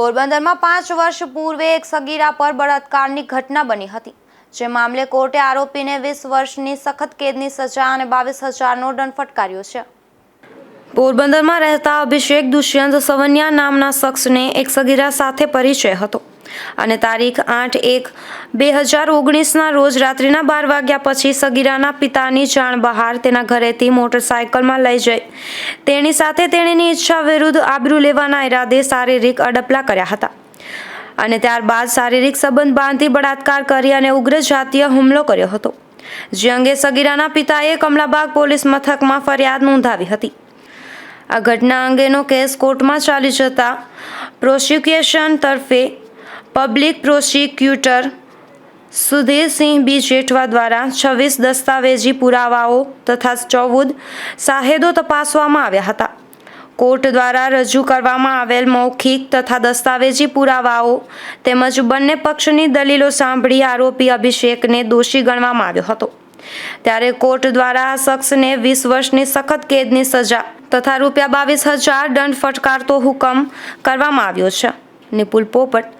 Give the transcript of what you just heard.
પોરબંદરમાં પાંચ વર્ષ પૂર્વે એક સગીરા પર બળાત્કારની ઘટના બની હતી. જે મામલે કોર્ટે આરોપીને વીસ વર્ષની સખત કેદની સજા અને બાવીસ હજારનો દંડ ફટકાર્યો છે. પોરબંદરમાં રહેતા અભિષેક દુષ્યંત સવન્યા નામના શખ્સને એક સગીરા સાથે પરિચય હતો. અને તારીખ આઠ એક બે હજાર ઓગણીસના રોજ રાત્રિના બાર વાગ્યા પછી સગીરાના પિતાની જાણ બહાર તેના ઘરેથી મોટરસાયકલમાં લઈ જઈ. તેની સાથે તેણીની ઈચ્છા વિરુદ્ધ આબરૂ લેવાના ઈરાદે શારીરિક અડપલા કર્યા હતા. અને ત્યારબાદ શારીરિક સંબંધ બાંધી બળાત્કાર કરી અને ઉગ્ર જાતીય હુમલો કર્યો હતો. જે અંગે સગીરાના પિતાએ કમલાબાગ પોલીસ મથકમાં ફરિયાદ નોંધાવી હતી. આ ઘટના અંગેનો કેસ કોર્ટમાં ચાલી જતા પ્રોસિક્યુશન તરફે public prosecutor Sudhirsinh B Jethwa દ્વારા છવ્વીસ દસ્તાવેજી પુરાવાઓ તથા ચૌદ સાહેદો તપાસવામાં આવ્યા હતા. કોર્ટ દ્વારા રજૂ કરવામાં આવેલ મૌખિક તથા દસ્તાવેજી પુરાવાઓ તેમજ બંને પક્ષની દલીલો સાંભળી આરોપી અભિષેકને દોષી ગણવામાં આવ્યો હતો. ત્યારે કોર્ટ દ્વારા આ શખ્સને વીસ વર્ષની સખત કેદની સજા તથા રૂપિયા બાવીસ હજાર દંડ ફટકારતો હુકમ કરવામાં આવ્યો છે. નિપુલ પોપટ